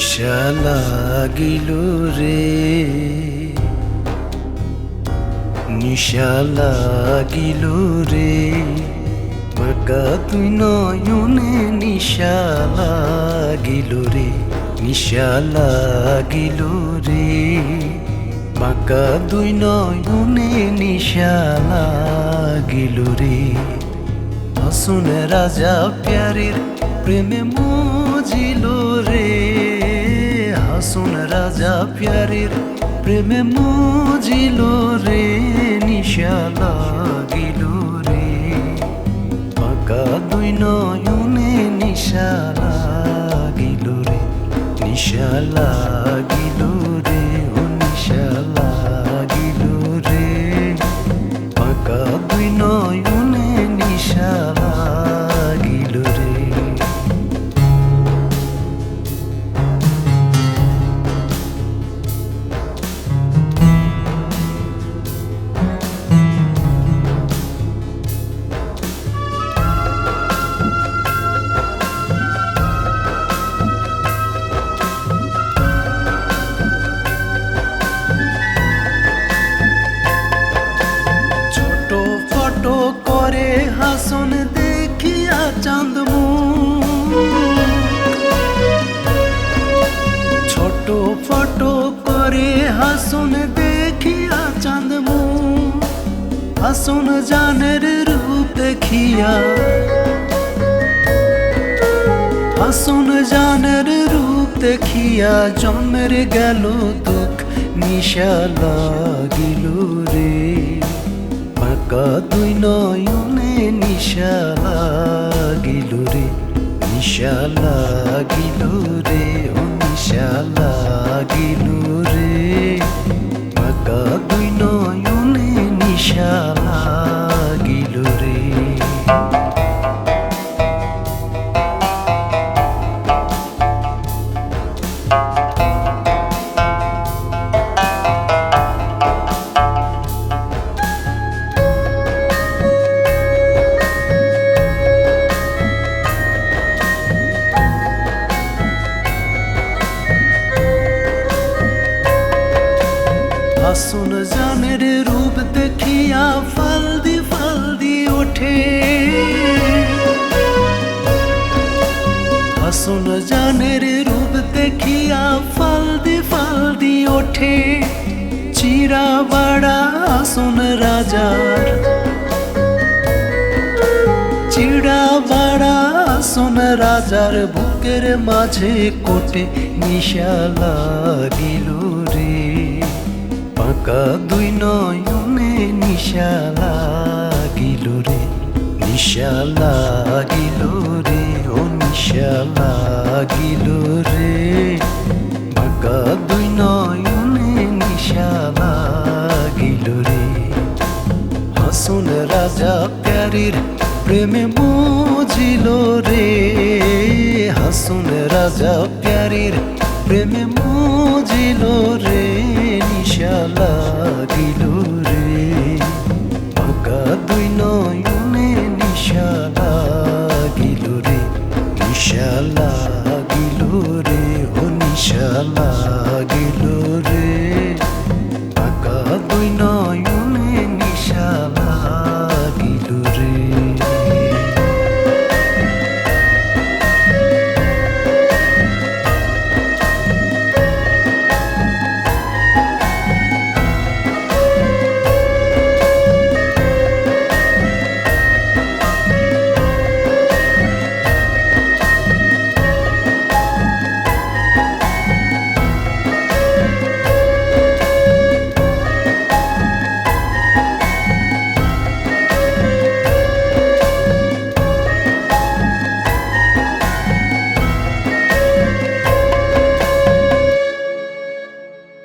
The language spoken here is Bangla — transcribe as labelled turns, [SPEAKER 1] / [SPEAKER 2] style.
[SPEAKER 1] নিশা লাগিল রে। নিশা লাগিল রে। বাঁকা তুই নয়নে নিশা লাগিল রে। নিশা লাগিল রে। বাঁকা দুই নয়নে নিশা লাগিল রে। হাসুন রাজা প্যারের প্রেমে মজিল রে। হাসুন রাজা প্যারের প্রেমে মজিল রে, নিশা লাগিল রে। পাকা দুই নয়নে নিশা লাগিল রে, নিশা লাগিল রে হাসন জানের রূপ দেখিয়া। হাসন জানের রূপ দেখিয়া জন্মের গেল দুঃখ নিশা লাগিল রে। পাকা দুই নয়নে নিশা লাগিল রে, নিশা লাগিল রে, ও নিশা লাগিল রে। পাকা হাসুন জানের রূপ দেখিয়া ফালদি ফালদি ওঠে। হাসুন জানের রূপ দেখিয়া ফালদি ফালদি ওঠে। চিরা বাড়া হাসুন রাজার। চিড়া বাড়া সোন রাজার বুকের মাঝে কোটে নিশা লাগিল রে। পাকা দুই নয়নে নিশা লাগিল রে, নিশা লাগিল রে, ও নিশা রে। পাকা দুই নয়নে নিশা রে। হাসুন রাজা প্যারির প্রেমে বুঝিল রে। হাসুন রাজা প্যারির প্রেমে বুঝিল রে। লাগিল রে। অগা দুই নয়নে নিশা লাগিল রে। নিশা ও